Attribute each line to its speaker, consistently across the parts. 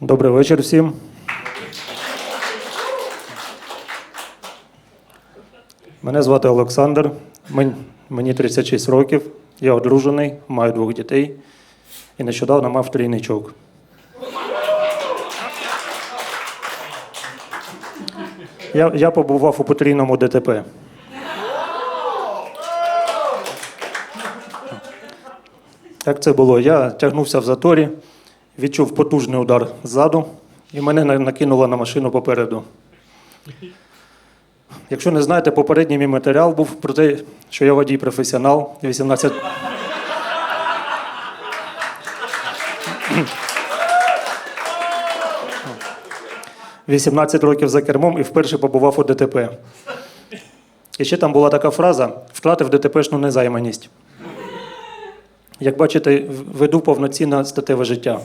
Speaker 1: Добрий вечір всім. Мене звати Олександр. Мені 36 років. Я одружений, маю двох дітей і нещодавно мав трійничок. Я, я побував у потрійному ДТП. Як це було? Я тягнувся в заторі, відчув потужний удар ззаду, і мене накинуло на машину попереду. Якщо не знаєте, попередній мій матеріал був про те, що я водій професіонал 18. «18 років за кермом і вперше побував у ДТП. І ще там була така фраза: втратив ДТПшну незайманість. Як бачите, веду повноцінне статеве життя.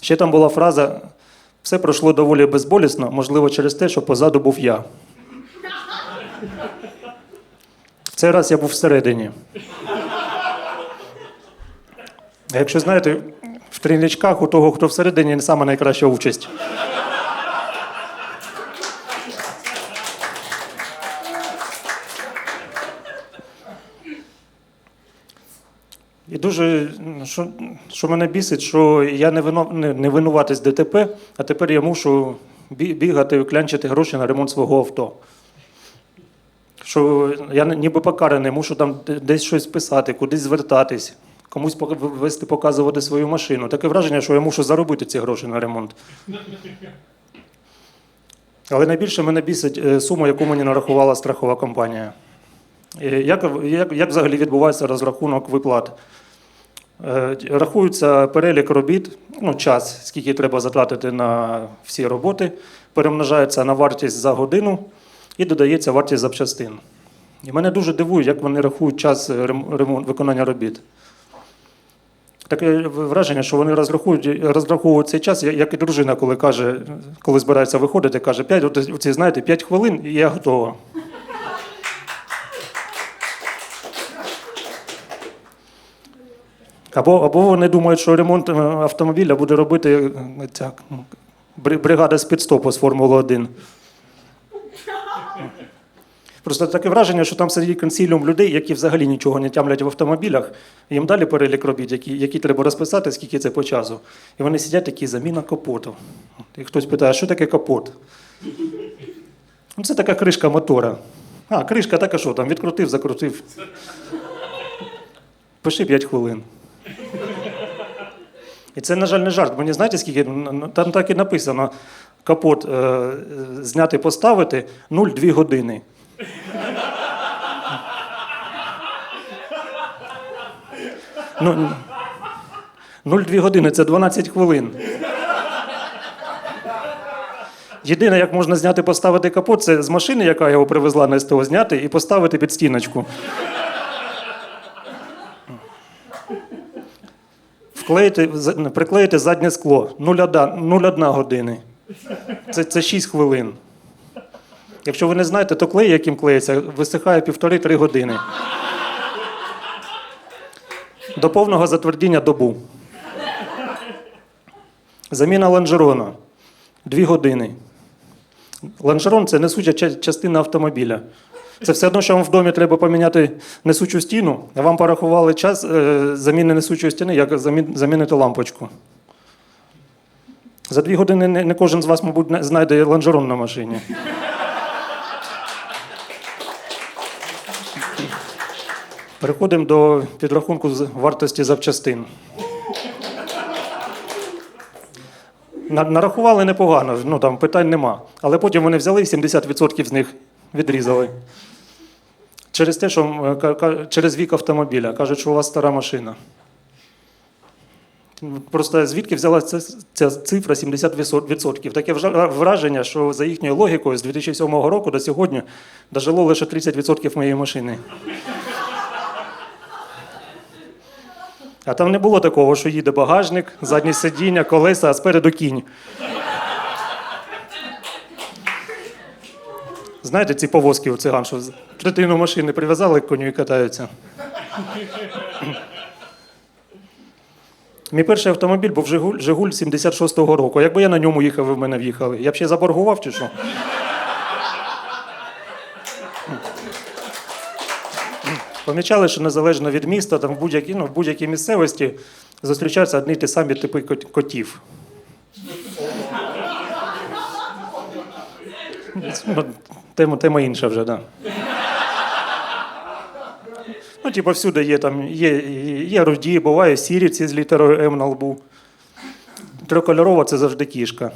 Speaker 1: Ще там була фраза: все пройшло доволі безболісно, можливо, через те, що позаду був я. В цей раз я був всередині. Якщо знаєте, в трійничках у того, хто всередині, не саме найкраща участь. Дуже, що, що мене бісить, що я не, вино, не, не винуватець ДТП, а тепер я мушу бігати і клянчити гроші на ремонт свого авто. Що я ніби покараний, мушу там десь щось писати, кудись звертатись, комусь вести, показувати свою машину. Таке враження, що я мушу заробити ці гроші на ремонт. Але найбільше мене бісить е, сума, яку мені нарахувала страхова компанія. Е, Як, як, як взагалі відбувається розрахунок виплат? Е, Рахується перелік робіт, ну, час, скільки треба затратити на всі роботи, перемножається на вартість за годину і додається вартість запчастин. І мене дуже дивує, як вони рахують час рем- ремон- виконання робіт. Таке враження, що вони розраховують, розраховують цей час, як і дружина, коли каже, коли збирається виходити, каже, 5, оці, знаєте, 5 хвилин і я готова. Або, або вони думають, що ремонт е, автомобіля буде робити е, ця ну, бригада з підстопу з Формули 1. Просто таке враження, що там сидить консиліум людей, які взагалі нічого не тямлять в автомобілях. Їм далі перелік робіт, які, які треба розписати, скільки це по часу. І вони сидять такі заміна капоту. І хтось питає, що таке капот? Ну, це така кришка мотора. А, кришка така що там, відкрутив, закрутив. Пиши 5 хвилин. І це, на жаль, не жарт. Мені знаєте, скільки Ну, там так і написано: капот е, зняти, поставити 0,2 години. Ну, 0,2 години це 12 хвилин. Єдине, як можна зняти, поставити капот, це з машини, яка його привезла на СТО, зняти і поставити під стіночку. Вклеїти, приклеїти заднє скло 0,1 години. Це, це 6 хвилин. Якщо ви не знаєте, то клей, яким клеїться, висихає півтори-три години. До повного затвердіння добу. Заміна лонжерона 2 години. Лонжерон це несуча частина автомобіля. Це все одно, що вам в домі треба поміняти несучу стіну, а вам порахували час е, заміни несучої стіни, як замінити лампочку. За дві години не, кожен з вас, мабуть, знайде лонжерон на машині. Переходимо до підрахунку вартості запчастин. Нарахували непогано, ну там питань нема. Але потім вони взяли 70% з них відрізали. Через те, що ка- через вік автомобіля кажуть, що у вас стара машина. Просто звідки взялася ця, ця цифра 70%? Таке враження, що за їхньою логікою з 2007 року до сьогодні дожило лише 30% моєї машини. А там не було такого, що їде багажник, заднє сидіння, колеса, а спереду кінь. Знаєте, ці повозки у циган, що третину машини прив'язали к коню і катаються. Мій перший автомобіль був Жигуль, Жигуль 76-го року. Якби я на ньому їхав, ви в мене в'їхали. Я б ще заборгував чи що? Помічали, що незалежно від міста, там в будь-якій ну, будь-якій місцевості зустрічаються одні й ті самі типи котів. Тема, тема інша вже, так. Да. Ну, типу, всюди є там є, є руді, буває сірівці з літерою М на лбу. Трикольорова це завжди кішка.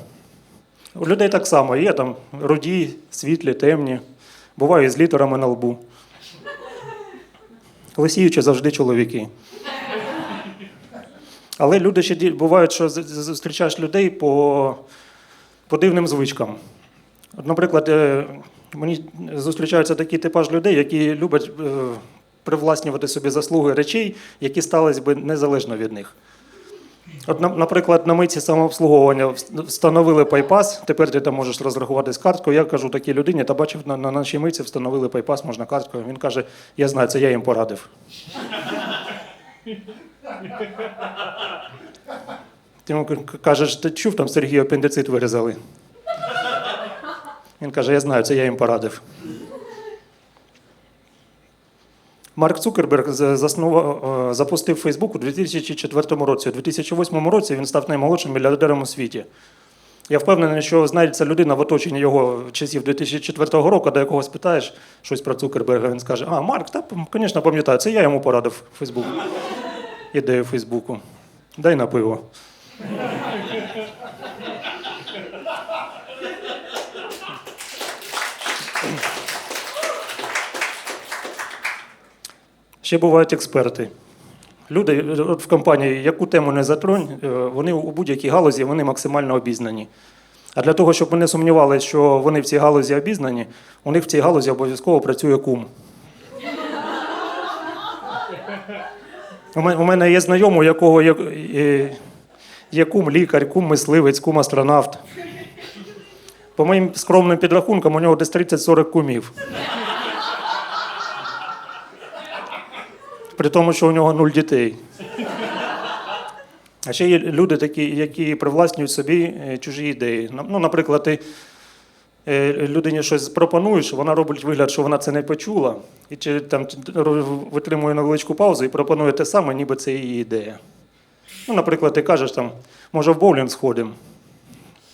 Speaker 1: У людей так само є там руді, світлі, темні, буває з літерами на лбу. Лисіючі завжди чоловіки. Але люди ще бувають, що зустрічаєш людей по, по дивним звичкам. От, наприклад, е, мені зустрічаються такий типаж людей, які люблять е, привласнювати собі заслуги речей, які стались би незалежно від них. От, наприклад, на митці самообслуговування встановили пайпас, тепер ти там можеш розрахуватись карткою. Я кажу такій людині, та бачив, на, на нашій митці встановили пайпас, можна карткою. Він каже, я знаю, це я їм порадив. Ти кажеш, ти чув, там Сергію апендицит вирізали. Він каже, я знаю, це я їм порадив. Марк Цукерберг заснував, е, запустив Фейсбук у 2004 році. У 2008 році він став наймолодшим мільярдером у світі. Я впевнений, що знайдеться людина в оточенні його часів 2004 року, до якого спитаєш щось про Цукерберга, він скаже: А, Марк, та, звісно, пам'ятаю, це я йому порадив Фейсбук. Ідею Фейсбуку. Дай на пиво. Ще бувають експерти. Люди от в компанії, яку тему не затронь, е, вони у будь-якій галузі вони максимально обізнані. А для того, щоб вони сумнівалися, що вони в цій галузі обізнані, у них в цій галузі обов'язково працює кум. У мене є знайомий, у якого є, є кум лікар, кум мисливець, кум астронавт. По моїм скромним підрахункам, у нього десь 30-40 кумів. При тому, що у нього нуль дітей. А ще є люди такі, які привласнюють собі е, чужі ідеї. Ну, наприклад, ти е, людині щось пропонуєш, вона робить вигляд, що вона це не почула, і чи там витримує невеличку паузу і пропонує те саме, ніби це її ідея. Ну, наприклад, ти кажеш там, може, в боулінг сходимо.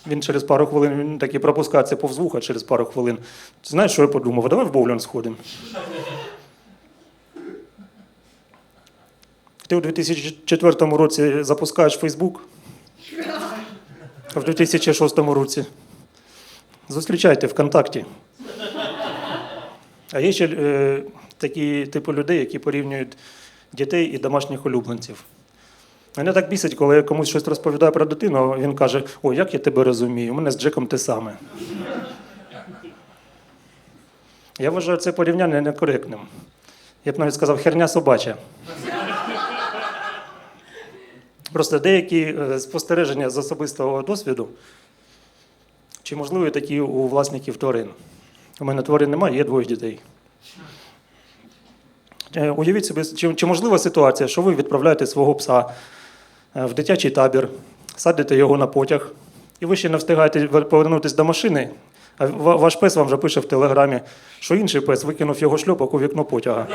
Speaker 1: Він через пару хвилин він таки пропускає це повз вуха через пару хвилин. Знаєш, що я подумав? Давай в боулінг сходимо. Ти у 2004 році запускаєш Фейсбук, а в 2006 році зустрічайте ВКонтакті. А є ще е, такі типи людей, які порівнюють дітей і домашніх улюбленців. Мене так бісить, коли я комусь щось розповідаю про дитину, а він каже: О, як я тебе розумію, у мене з Джеком те саме. Я вважаю це порівняння некоректним. Я б навіть сказав, херня собача. Просто деякі е, спостереження з особистого досвіду, чи можливі такі у власників тварин. У мене тварин немає, є двоє дітей. Е, Уявіть собі, чи, чи можлива ситуація, що ви відправляєте свого пса е, в дитячий табір, садите його на потяг, і ви ще не встигаєте повернутися до машини, а ваш пес вам вже пише в телеграмі, що інший пес викинув його шльопок у вікно потяга.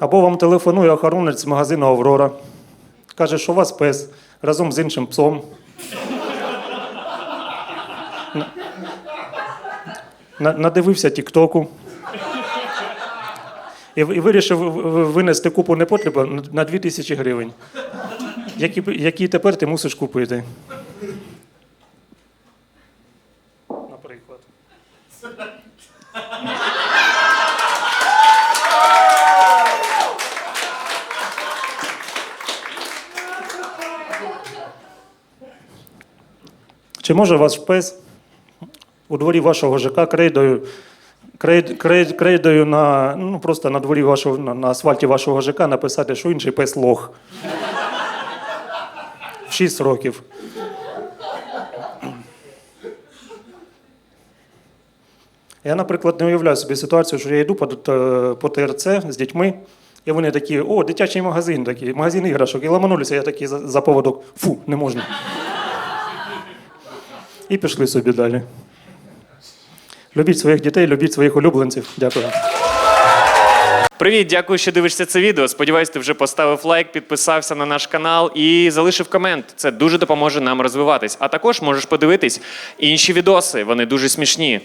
Speaker 1: Або вам телефонує охоронець з магазину Аврора. Каже, що у вас пес разом з іншим псом. На- на- Надивився Тіктоку. І, вирішив винести купу непотрібу на- на 2 тисячі гривень, які, які тепер ти мусиш купити. Чи може ваш пес у дворі вашого ЖК крейдою, крейд, крейд, крейдою на, ну, просто на дворі вашого, на, на асфальті вашого ЖК написати, що інший пес лох? В 6 років. Я, наприклад, не уявляю собі ситуацію, що я йду по, е, по ТРЦ з дітьми, і вони такі, о, дитячий магазин такий, магазин іграшок. І ламанулися, я такий за, за поводок, фу, не можна. І пішли собі далі. Любіть своїх дітей, любіть своїх улюбленців. Дякую.
Speaker 2: Привіт, дякую, що дивишся це відео. Сподіваюсь, ти вже поставив лайк, підписався на наш канал і залишив комент. Це дуже допоможе нам розвиватись. А також можеш подивитись інші відоси. Вони дуже смішні.